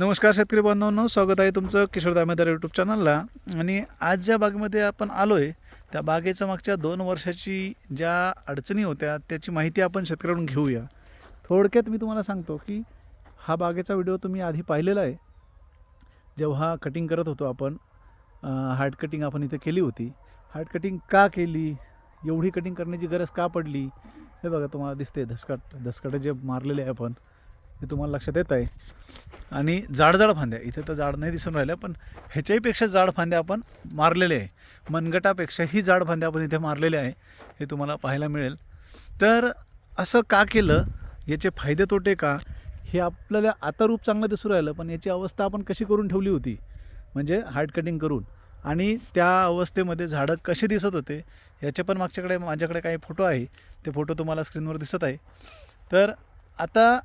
नमस्कार शेतकरी बांधवांनो स्वागत आहे तुमचं किशोर दामेदार यूट्यूब चॅनलला आणि आज ज्या बागेमध्ये आपण आलो आहे त्या बागेच्या मागच्या दोन वर्षाची ज्या अडचणी होत्या त्याची माहिती आपण शेतकऱ्याकडून घेऊया. थोडक्यात मी तुम्हाला सांगतो की हा बागेचा व्हिडिओ तुम्ही आधी पाहिलेला आहे. जेव्हा कटिंग करत होतो आपण हार्ड कटिंग आपण इथे केली होती. हार्ड कटिंग का केली? एवढी कटिंग करण्याची गरज का पडली? हे बघा तुम्हाला दिसते धसकाट धसकाटे जे मारलेले आहे आपण. हे तुम्हाला लक्षात येत आहे. आणि जाड जाड फांद्या इथे तर जाड नाही दिसून राहिल्या पण ह्याच्याहीपेक्षा जाड फांद्या आपण मारलेले आहे. मनगटापेक्षाही जाड फांद्या आपण इथे मारलेले आहे हे तुम्हाला पाहायला मिळेल. तर असं का केलं? याचे फायदे तोटे का? हे आपल्याला आता रूप चांगलं दिसून राहिलं पण याची अवस्था आपण कशी करून ठेवली होती? म्हणजे हार्ड कटिंग करून. आणि त्या अवस्थेमध्ये झाडं कसे दिसत होते? याचे पण मागच्याकडे माझ्याकडे काही फोटो आहे. ते फोटो तुम्हाला स्क्रीनवर दिसत आहे. तर आता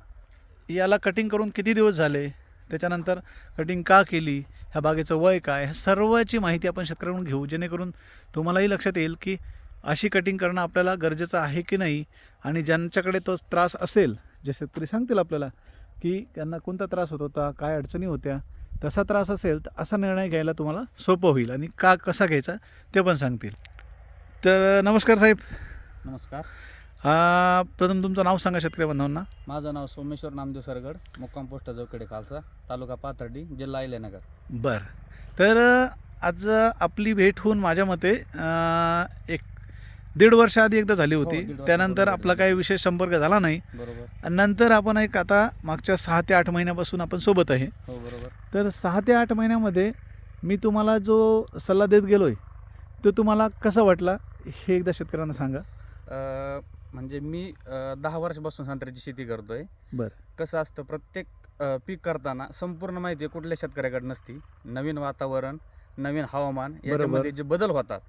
याला कटिंग करून किती दिवस झाले? त्याच्यानंतर कटिंग का केली? ह्या बागेचं वय काय? ह्या सर्वाची माहिती आपण शेतकऱ्यांकडून घेऊ जेणेकरून तुम्हालाही लक्षात येईल की अशी कटिंग करणं आपल्याला गरजेचं आहे की नाही आणि ज्यांच्याकडे तो त्रास असेल जे शेतकरी सांगतील आपल्याला की त्यांना कोणता त्रास होत होता काय अडचणी होत्या तसा त्रास असेल तर असा निर्णय घ्यायला तुम्हाला सोपं होईल आणि का कसा घ्यायचा ते पण सांगतील. तर नमस्कार साहेब. नमस्कार. प्रथम तुमचं नाव सांगा शेतकरी बांधवांना माझं नाव सोमेश्वर नामदेव सरगड मुक्काम पोस्ट जोकडे खालसा तालुका पाथर्डी जिल्हा अहिल्यानगर. बरं. तर आज आपली भेट होऊन माझ्या मते अं, एक दीड वर्ष आधी एकदा झाली हो, होती. दीड वर्षापूर्वी त्यानंतर आपला झाली. काही विशेष संपर्क झाला नाही. बरोबर. आणि नंतर आपण एक आता मागच्या सहा ते आठ महिन्यापासून आपण सोबत आहे. हो बरोबर. तर सहा ते आठ महिन्यामध्ये मी तुम्हाला जो सल्ला देत गेलो आहे तो तुम्हाला कसा वाटला हे एकदा शेतकऱ्यांना सांगा. अं, म्हणजे मी अं, दहा वर्षापासून संत्र्याची शेती करतोय. बरं. कसं असतं प्रत्येक अं, पीक करताना संपूर्ण माहिती कुठल्या शेतकऱ्याकडे नसती. नवीन वातावरण नवीन हवामान याच्यामध्ये जे बदल होतात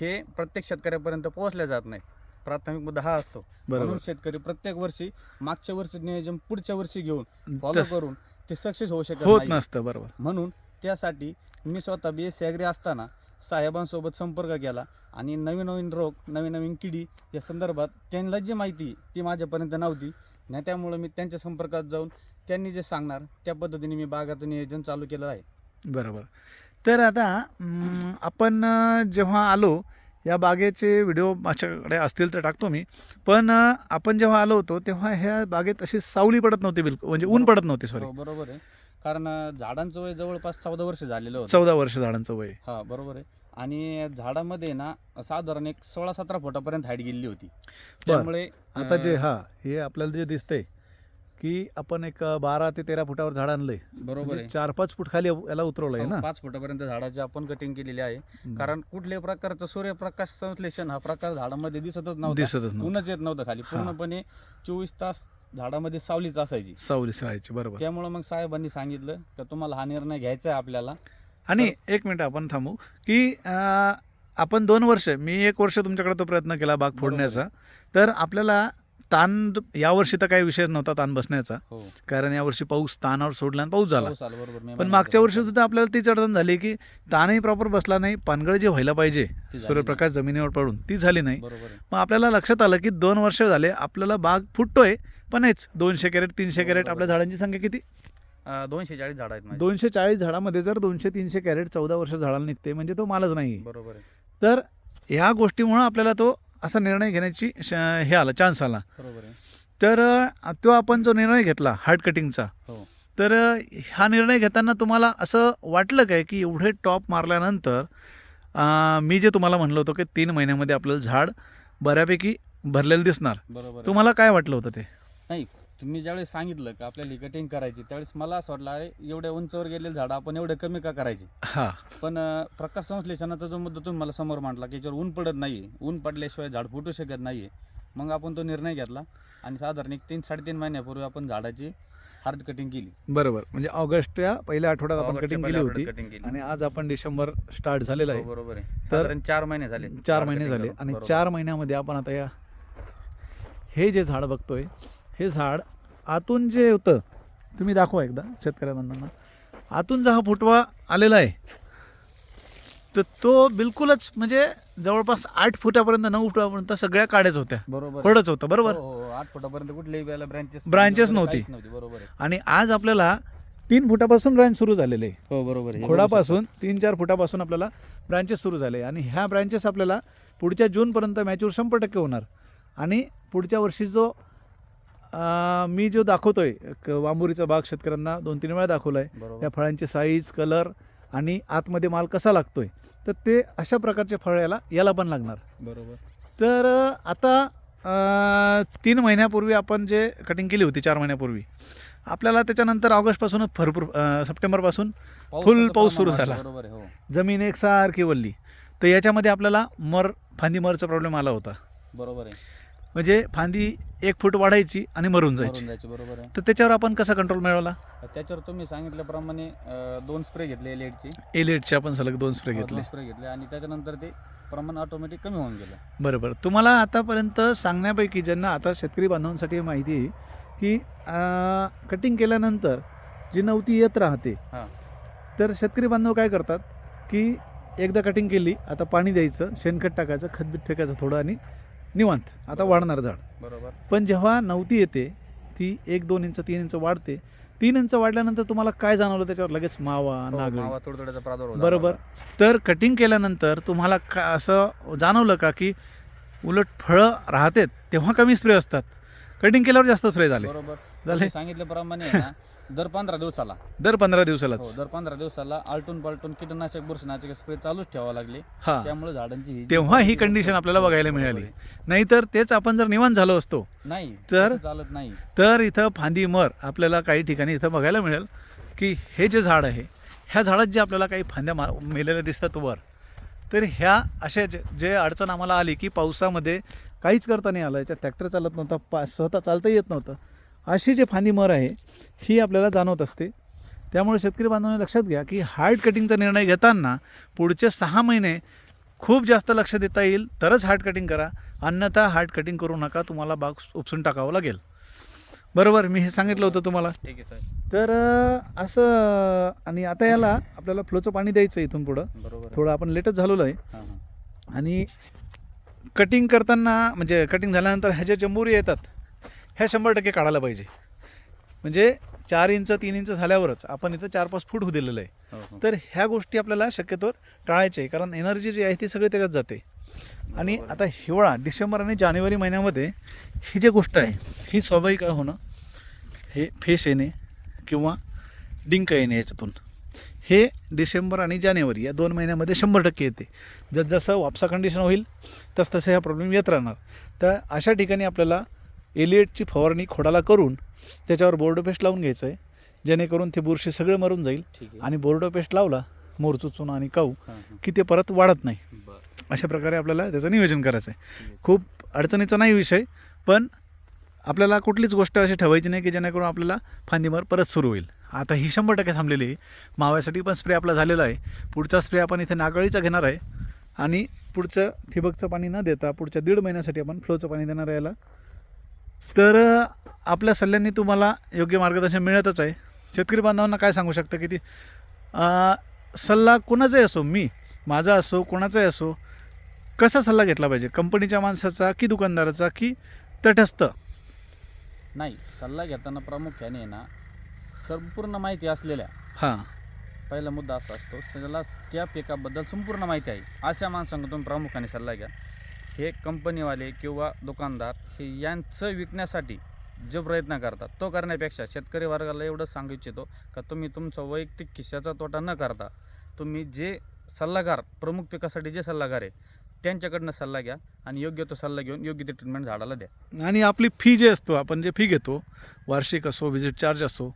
हे प्रत्येक शेतकऱ्यापर्यंत पोहोचले जात नाही प्राथमिक मुद्दा हा असतो. बरोबर. म्हणून शेतकरी प्रत्येक वर्षी मागच्या वर्षी नियोजन पुढच्या वर्षी घेऊन फॉलो तस- करून ते सक्सेस होऊ शकत होत नाही. नसतं बरोबर. म्हणून त्यासाठी मी स्वतः बी एस सी असताना साहेबांसोबत संपर्क केला आणि नवीन नवीन रोग नवीन नवीन किडी या संदर्भात त्यांना जी माहिती ती माझ्यापर्यंत नव्हती. नाही त्यामुळं मी त्यांच्या संपर्कात जाऊन त्यांनी जे सांगणार त्या पद्धतीने मी बागाचं नियोजन चालू केलं आहे. बरोबर. तर आता आपण जेव्हा आलो या बागेचे व्हिडिओ माझ्याकडे असतील तर टाकतो मी. पण आपण जेव्हा आलो होतो तेव्हा ह्या बागेत अशी सावली पडत नव्हती बिलकुल म्हणजे ऊन पडत नव्हती सॉरी हो बरोबर आहे. कारण झाडांचं वय जवळपास चौदा वर्ष झालेलं होतं. चौदा वर्ष झाडांचं वय. हा बरोबर आहे. आणि झाडामध्ये ना साधारण एक सोळा सतरा फुटापर्यंत हाईट गेली होती. त्यामुळे आता जे हा हे आपल्याला जे दिसतंय की आपण एक बारा ते तेरा फुटावर झाड आणलंय. बरोबर म्हणजे आहे चार पाच फुट खाली याला उतरवलंय हो, ना? पाच फुटापर्यंत झाडाची आपण कटिंग केलेली आहे. कारण कुठल्याही प्रकारचं सूर्यप्रकाश संश्लेषण हा प्रकार झाडामध्ये दिसतच नव्हता. दिसतच येत नव्हतं खाली. पूर्णपणे चोवीस तास झाडामध्ये सावलीच असायची. सावलीच राहायची बरोबर. त्यामुळे मग साहेबांनी सांगितलं की तुम्हाला हा निर्णय घ्यायचा आहे आपल्याला. आणि एक मिनिट आपण थांबू की अं, आपण दोन वर्ष मी एक वर्ष तुमच्याकडे तो प्रयत्न केला बाग फोडण्याचा. तर आपल्याला ताण यावर्षी तर काही विषयच नव्हता ताण बसण्याचा. हो. कारण यावर्षी पाऊस तानावर सोडला आणि पाऊस झाला. पाऊस आला बरोबर. मे पण महिन्यात मागच्या वर्षी सुद्धा आपल्याला तीच अडचण झाली की ताणही प्रॉपर बसला नाही पानगळ जे व्हायला पाहिजे सूर्यप्रकाश जमिनीवर पडून ती झाली नाही. बरोबर आहे. मग आपल्याला लक्षात आलं की दोन वर्ष झाले आपल्याला बाग फुटतोय पण हेच दोनशे कॅरेट तीनशे कॅरेट. आपल्या झाडांची संख्या किती? अं, दोनशे चाळीस झाड आहेत माझे. दोनशे चाळीस झाडामध्ये जर दोनशे तीनशे कॅरेट चौदा वर्ष झाडाला निघते म्हणजे तो मालच नाही बरोबर आहे. तर ह्या गोष्टीमुळं आपल्याला तो असा निर्णय घेण्याची श- हे आला चान्स आला. बरोबर आहे. तर अ, तो आपण जो निर्णय घेतला हार्ड कटिंगचा हो. तर अ, हा निर्णय घेताना तुम्हाला असं वाटलं काय की एवढे टॉप मारल्यानंतर अ, मी जे तुम्हाला म्हणलं होतं की तीन महिन्यामध्ये आपलं झाड बऱ्यापैकी भरलेलं दिसणार. बरोबर आहे. तुम्हाला काय वाटलं होतं ते? नाही तुम्ही ज्यावेळेस सांगितलं की आपल्याला कटिंग करायची त्यावेळेस मला असं वाटलं अरे एवढ्या उंचावर गेलेले झाडं आपण एवढे कमी का करायचे? हां. पण अं, प्रकाश संश्लेषणाचा जो मुद्दा तुम्ही मला समोर मांडला की याच्यावर ऊन पडत नाहीये. ऊन पडल्याशिवाय झाड फुटू शकत नाहीये. मग आपण तो निर्णय घेतला आणि साधारण एक तीन साडेतीन महिन्यापूर्वी आपण झाडाची हार्ड कटिंग केली. बरोबर. म्हणजे ऑगस्टच्या पहिल्या आठवड्यात आपण ऑगस्टच्या कटिंग केली पहिल्या होती आठवड्यात cutting केली. आणि आज आपण डिसेंबर स्टार्ट झालेला हो, आहे बरोबर आहे. तर साधारण चार महिने झाले चार महिने झाले करून. आणि. चार महिन्यामध्ये आपण आता या हे जे झाड बघतोय हे झाड आतून जे होतं तुम्ही दाखवा एकदा शेतकऱ्या बांधवांना आतून जो हा फुटवा आलेला आहे तर तो बिलकुलच म्हणजे जवळपास आठ फुटापर्यंत नऊ फुटापर्यंत सगळ्या काड्याच होत्या बरोबर. पडच होतं बरोबर हो, हो. आठ फुटापर्यंत कुठल्याही वेळेला ब्रँचेस Branches नव्हती. बरोबर आहे आणि आज आपल्याला तीन फुटापासून ब्रांच सुरू झालेले आहे हो बरोबर आहे. खोडापासून तीन चार फुटापासून आपल्याला ब्रांचेस सुरू झाले आणि ह्या ब्रांचेस आपल्याला पुढच्या जूनपर्यंत मॅच्युअर शंभर टक्के होणार आणि पुढच्या वर्षी जो मी जो दाखवतोय क- वांबुरीचा बाग शेतकऱ्यांना दोन तीन वेळा दाखवला आहे बघू शकता. या फळांची साईज कलर आणि आतमध्ये माल कसा लागतोय तर ते अशा प्रकारचे फळ याला याला पण लागणार. बरोबर. तर अं, आता अं, तीन महिन्यापूर्वी आपण जे कटिंग केली होती चार महिन्यापूर्वी आपल्याला त्याच्यानंतर ऑगस्टपासूनच भरपूर अं, सप्टेंबरपासून पावसाचं पाऊस सुरू प्रमाण झाला. वाढलं, बरोबर आहे हो. जमीन एकसारखी वल्ली. तर याच्यामध्ये आपल्याला मर फांदी मरचा प्रॉब्लेम आला होता. बरोबर आहे. म्हणजे फांदी एक फूट वाढायची आणि मरून जायची. बरोबर आहे. तर त्याच्यावर आपण कसा कंट्रोल मिळवला? त्याच्यावर तुम्ही सांगितल्याप्रमाणे अं, दोन स्प्रे घेतले एलईडचे एलेटचे आपण सलग दोन स्प्रे घेतले. दोन स्प्रे घेतले आणि त्याच्यानंतर ते प्रमाण ऑटोमॅटिक कमी होऊन गेलं. बरोबर. तुम्हाला आतापर्यंत सांगण्यापैकी ज्यांना आता शेतकरी बांधवांसाठी ही माहिती आहे की कटिंग केल्यानंतर जी नवती येत राहते हां. तर शेतकरी बांधव काय करतात की एकदा कटिंग केली आता पाणी द्यायचं शेणखत टाकायचं खतबीत फेकायचं थोडं आणि निवांत. आता. वाढणार झाड. बरोबर. पण जेव्हा नवती येते ती एक दोन इंच तीन इंच वाढते. तीन इंच वाढल्यानंतर तुम्हाला काय जाणवलं त्याच्यावर? लगेच मावा हो, नागळी मावा तुडतुड्याचा प्रादुर्भाव झाला. बरोबर. होता. तर कटिंग केल्यानंतर तुम्हाला का असं जाणवलं का की उलट फळं राहतेत तेव्हा कमी स्प्रे असतात. कटिंग केल्यावर जास्त स्प्रे झाले. बरोबर. झाले? तुम्ही सांगितल्याप्रमाणे आहे ना दर पंधरा दिवसाला. दर पंधरा हो दिवसालाच दर पंधरा दिवसाला आलटून पालटून कीटकनाशक बुरशीनाशक स्प्रे चालूच ठेवावं लागले. हा. त्यामुळे झाडांची ही तेव्हा ही condition आपल्याला बघायला मिळाली. नाहीतर तेच आपण जर निवांत झालो असतो नाही तर- तसं चालत नाही. तर इथं फांदी मर आपल्याला काही ठिकाणी इथं बघायला मिळेल की हे जे झाड आहे ह्या झाडात जे आपल्याला काही फांद्या मा मेलेल्या दिसतात वर तर ह्या अशा जे जे अडचण आम्हाला आली की पावसामध्ये काहीच करता नाही आलं. याच्यात ट्रॅक्टर चालत नव्हता पा स्वतः चालता येत नव्हतं. अशी जी फांदी मर आहे ही आपल्याला जाणवत असते. त्यामुळे शेतकरी बांधवांनी लक्षात घ्या की हार्ड कटिंगचा निर्णय घेताना पुढचे सहा महिने खूप जास्त लक्ष देता येईल तरच हार्ड कटिंग करा. अन्यथा हार्ड कटिंग करू नका तुम्हाला बाग उपसून टाकावं लागेल. बरोबर मी हे सांगितलं होतं तुम्हाला. ठीक आहे साहेब तर असं आणि आता याला आपल्याला फ्लोचं पाणी द्यायचं आहे इथून पुढं. बरोबर. थोडं आपण लेटच झालेलो आहे. आणि कटिंग करताना म्हणजे कटिंग झाल्यानंतर ह्या ज्या जंबुरी येतात. ह्या शंभर टक्के काढायला पाहिजे. म्हणजे चार इंच तीन इंच झाल्यावरच आपण इथं चार पाच फूट होऊ दिलेलं आहे. हो, हो. तर ह्या गोष्टी आपल्याला शक्यतोवर टाळायच्या आहे. कारण एनर्जी जी आहे ती सगळी त्याच्यात जाते. आणि. आता हिवाळा डिसेंबर आणि जानेवारी महिन्यामध्ये ही जी गोष्ट आहे ही स्वाभाविक आहे होणं हे फेस येणे किंवा डिंक येणे याच्यातून. हे डिसेंबर आणि जानेवारी या दोन महिन्यामध्ये शंभर टक्के येते. जस जसं वापसा कंडिशन होईल तस तसे ह्या प्रॉब्लेम येत राहणार. तर अशा ठिकाणी आपल्याला एलिएटची फवारणी खोडाला करून त्याच्यावर बोर्डो पेस्ट लावून घ्यायचं आहे. जेणेकरून ते बुरशी सगळे मरून जाईल आणि बोर्डो पेस्ट लावला मोरचुचून आणि काऊ. की ते परत वाढत नाही. बरं. अशा प्रकारे आपल्याला त्याचं नियोजन करायचं आहे. खूप अडचणीचा नाही विषय पण आपल्याला कुठलीच गोष्ट अशी ठेवायची नाही की जेणेकरून आपल्याला फांदीमर परत सुरू होईल. आता ही शंभर टक्के थांबलेली आहे. माव्यासाठी पण स्प्रे आपला झालेला आहे. पुढचा स्प्रे आपण इथे नागळीचा घेणार आहे. आणि पुढचं ठिबकचं पाणी न देता पुढच्या दीड महिन्यासाठी आपण फ्लोचं पाणी देणार याला. तर आपल्या सल्ल्यांनी तुम्हाला योग्य मार्गदर्शन मिळतच आहे. शेतकरी बांधवांना काय सांगू शकतं की ती सल्ला कोणाचाही असो मी माझा असो कोणाचाही असो कसा सल्ला घेतला पाहिजे? कंपनीच्या माणसाचा की दुकानदाराचा की तटस्थ? नाही सल्ला घेताना प्रामुख्याने ना संपूर्ण माहिती असलेल्या हां. पहिला मुद्दा असा असतो त्याला त्या पिकाबद्दल संपूर्ण माहिती आहे. अशा माणसांकडून तुम्ही प्रामुख्याने सल्ला घ्या. हे कंपनीवाले किंवा दुकानदार हे यांचं विकण्यासाठी जे प्रयत्न करतात तो करण्यापेक्षा शेतकरी वर्गाला एवढं सांगू इच्छितो का तुम्ही तुमचा वैयक्तिक खिशाचा तोटा न करता तुम्ही जे सल्लागार प्रमुख पिकासाठी जे सल्लागार आहे त्यांच्याकडनं सल्ला घ्या आणि योग्य तो सल्ला घेऊन योग्य ते ट्रीटमेंट झाडाला द्या. आणि आपली फी जे असतो आपण जे फी घेतो वार्षिक असो व्हिजिट चार्ज असो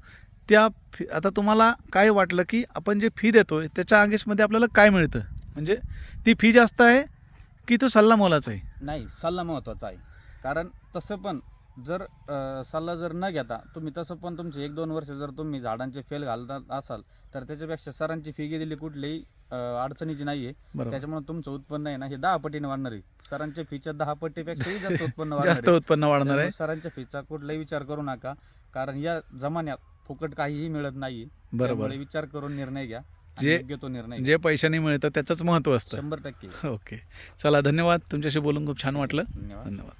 त्या फी आता तुम्हाला काय वाटलं की आपण जे फी देतो आहे त्याच्या अंगेशमध्ये आपल्याला काय मिळतं? म्हणजे ती फी जास्त आहे की तो सल्ला मोलाचा आहे? नाही सल्ला महत्त्वाचा आहे. कारण तसं पण जर अ, सल्ला जर न घेता तुम्ही तसं पण तुमचे एक दोन वर्ष जर तुम्ही झाडांचे फेल घालत असाल तर त्याच्यापेक्षा सरांची फी गेलेली कुठलीही अ, अडचणीची नाही आहे बरोबर. त्याच्यामुळे तुमचं उत्पन्न आहे ना हे दहा पटीने वाढणार आहे. सरांच्या फीच्या दहा पटीपेक्षाही जास्त उत्पन्न वाढणार जास्त आहे. उत्पन्न वाढणार आहे. सरांच्या फीचा कुठलाही विचार करू नका. कारण या जमान्यात फुकट काहीही मिळत नाही बरोबर. त्यामुळे विचार करून निर्णय घ्या. जे- योग्य तो निर्णय. जे पैशाने मिळतं त्याचंच महत्त्व असतं. शंभर टक्के. ओके. चला धन्यवाद. तुमच्याशी बोलून खूप छान वाटलं. धन्यवाद. धन्यवाद.